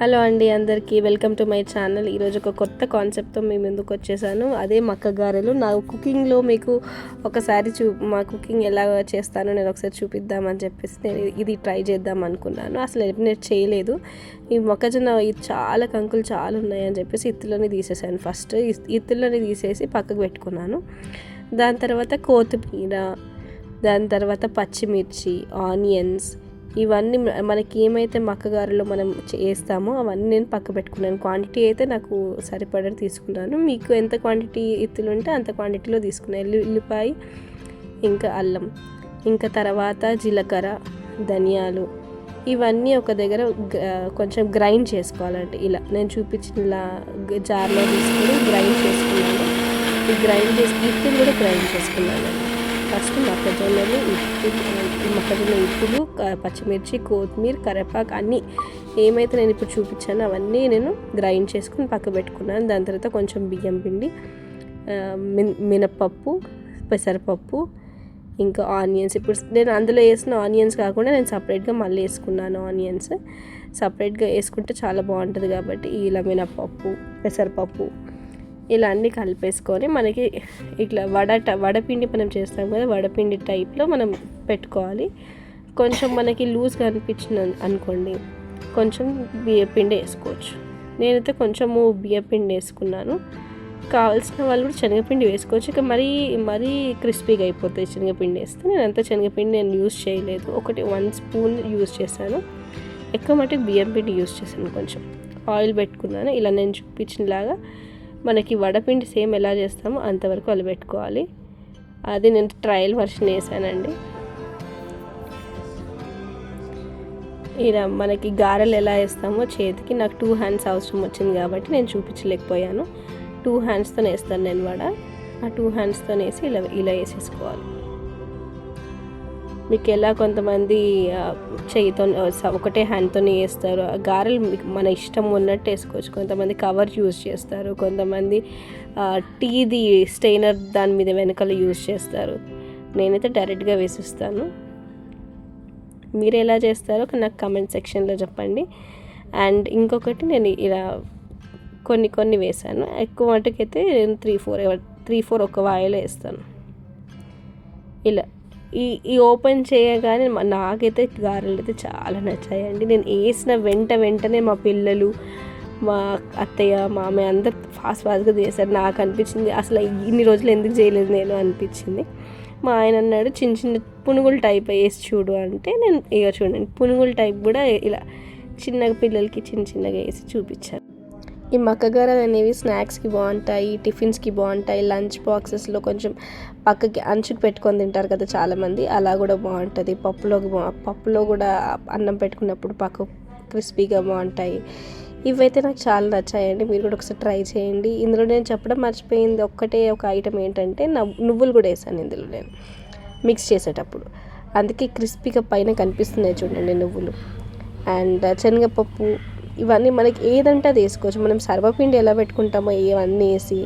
Hello అండి అందరికీ welcome to my channel. ఈరోజు ఒక కొత్త కాన్సెప్ట్తో మీ ముందుకు వచ్చేసాను. అదే మక్క గారెలు. నా కుకింగ్లో మీకు ఒకసారి చూ మా కుకింగ్ ఎలా చేస్తానో నేను ఒకసారి చూపిద్దామని చెప్పేసి నేను ఇది ట్రై చేద్దాం అనుకున్నాను. అసలు నేను చేయలేదు. ఈ మొక్కజొన్న ఇది చాలా కంకులు చాలా ఉన్నాయని చెప్పేసి ఇత్తులోనే తీసేసాను ఫస్ట్. ఇత్తులోనే తీసేసి పక్కకు పెట్టుకున్నాను. దాని తర్వాత కొత్తిమీర దాని తర్వాత పచ్చిమిర్చి ఆనియన్స్ ఇవన్నీ మనకి ఏమైతే మక్కగారులో మనం చేస్తామో అవన్నీ నేను పక్క పెట్టుకున్నాను. క్వాంటిటీ అయితే నాకు సరిపడ తీసుకున్నాను. మీకు ఎంత క్వాంటిటీ ఇత్తులు ఉంటే అంత క్వాంటిటీలో తీసుకున్నాను ఎల్లి ఉల్లిపాయ ఇంకా అల్లం ఇంకా తర్వాత జీలకర్ర ధనియాలు ఇవన్నీ ఒక దగ్గర కొంచెం గ్రైండ్ చేసుకోవాలంటే ఇలా నేను చూపించిన ఇలా జార్లో తీసుకుని గ్రైండ్ చేసుకున్నాను. గ్రైండ్ చేసి ఇప్పుడు కూడా గ్రైండ్ చేసుకున్నాను ఫస్ట్ మొక్కజొన్నలు ఉప్పు మొక్కజొన్న ఉప్పులు పచ్చిమిర్చి కొత్తిమీర కరివేపాకు అన్నీ ఏమైతే నేను ఇప్పుడు చూపించానో అవన్నీ నేను గ్రైండ్ చేసుకుని పక్క పెట్టుకున్నాను. దాని తర్వాత కొంచెం బియ్యం పిండి మిన్ మినప్పప్పు పెసరపప్పు ఇంకా ఆనియన్స్. ఇప్పుడు నేను అందులో వేసిన ఆనియన్స్ కాకుండా నేను సపరేట్గా మళ్ళీ వేసుకున్నాను ఆనియన్స్. సపరేట్గా వేసుకుంటే చాలా బాగుంటుంది కాబట్టి ఇలా మినప్పప్పు పెసరపప్పు ఇలా అన్నీ కలిపేసుకొని మనకి ఇట్లా వడ ట- వడపిండి మనం చేస్తాం కదా వడపిండి టైప్లో మనం పెట్టుకోవాలి. కొంచెం మనకి లూజ్గా అనిపించింది అనుకోండి కొంచెం బియ్యపిండి వేసుకోవచ్చు. నేనైతే కొంచెము బియ్యపిండి వేసుకున్నాను. కావాల్సిన వాళ్ళు కూడా శనగపిండి వేసుకోవచ్చు. ఇక మరీ మరీ క్రిస్పీగా అయిపోతాయి శనగపిండి వేస్తే. నేను అంత శనగపిండి నేను యూస్ చేయలేదు. ఒకటి వన్ స్పూన్ యూస్ చేశాను. ఎక్కువ మటుకు బియ్యం పిండి యూజ్ చేశాను కొంచెం. ఆయిల్ పెట్టుకున్నాను. ఇలా నేను చూపించినలాగా మనకి వడపిండి సేమ్ ఎలా చేస్తామో అంతవరకు అలా పెట్టుకోవాలి అది నేను ట్రయల్ వర్షన్ వేసానండి. ఇలా మనకి గారెలు ఎలా వేస్తామో చేతికి నాకు టూ హ్యాండ్స్ అవసరం వచ్చింది కాబట్టి నేను చూపించలేకపోయాను. టూ హ్యాండ్స్తో వేస్తాను నేను వడ. ఆ టూ హ్యాండ్స్తో వేసి ఇలా ఇలా వేసేసుకోవాలి. మీకు ఎలా కొంతమంది చేయితో స- ఒకటే హ్యాండ్తో వేస్తారు ఆ గారెలు మీకు మన ఇష్టం ఉన్నట్టు వేసుకోవచ్చు. కొంతమంది కవర్ యూజ్ చేస్తారు. కొంతమంది టీది స్టెయినర్ దాని మీద వెనకాల యూజ్ చేస్తారు. నేనైతే డైరెక్ట్గా వేసిస్తాను. మీరు ఎలా చేస్తారో నాకు కమెంట్ సెక్షన్లో చెప్పండి. అండ్ ఇంకొకటి నేను ఇలా కొన్ని కొన్ని వేసాను ఎక్కువ మటుకైతే నేను త్రీ ఫోర్ త్రీ ఫోర్ ఒక వాయిలో వేస్తాను. ఇలా. ఈ ఈ ఓపెన్ చేయగానే నాకైతే గారెలు అయితే చాలా నచ్చాయండి. నేను వేసిన వెంట వెంటనే మా పిల్లలు మా అత్తయ్య మామయ్య అందరు ఫాస్ట్ ఫాస్ట్గా చేశారు. నాకు అనిపించింది అసలు ఇన్ని రోజులు ఎందుకు చేయలేదు నేను అనిపించింది. మా ఆయన అన్నాడు చిన్న చిన్న పునుగుల టైప్ వేసి చూడు అంటే నేను ఇక చూడండి పునుగుల టైప్ కూడా ఇలా చిన్నగా పిల్లలకి చిన్న చిన్నగా వేసి చూపించాను. ఈ మక్కగారలు అనేవి స్నాక్స్కి బాగుంటాయి టిఫిన్స్కి బాగుంటాయి లంచ్ బాక్సెస్లో కొంచెం పక్కకి అంచుకు పెట్టుకొని తింటారు కదా చాలామంది. అలా కూడా బాగుంటుంది పప్పులోకి బా పప్పులో కూడా అన్నం పెట్టుకున్నప్పుడు పక్క క్రిస్పీగా బాగుంటాయి ఇవైతే నాకు చాలా నచ్చాయండి. మీరు కూడా ఒకసారి ట్రై చేయండి. ఇందులో నేను చెప్పడం మర్చిపోయింది. ఒక్కటే ఒక ఐటమ్ ఏంటంటే నవ్- నువ్వులు కూడా వేసాను ఇందులో నేను. మిక్స్ చేసేటప్పుడు. అందుకే క్రిస్పీగా పైన కనిపిస్తున్నాయి చూడండి నువ్వులు. అండ్ శనగపప్పు ఇవన్నీ మనకి ఏదంటే అది వేసుకోవచ్చు. మనం సర్వపిండి ఎలా పెట్టుకుంటామో ఇవన్నీ వేసి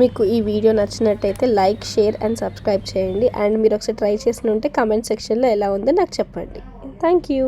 మీకు ఈ వీడియో నచ్చినట్టయితే లైక్ షేర్ అండ్ సబ్స్క్రైబ్ చేయండి. అండ్ మీరు ఒకసారి ట్రై చేసిన ఉంటే కమెంట్ సెక్షన్లో ఎలా ఉందో నాకు చెప్పండి. Thank you.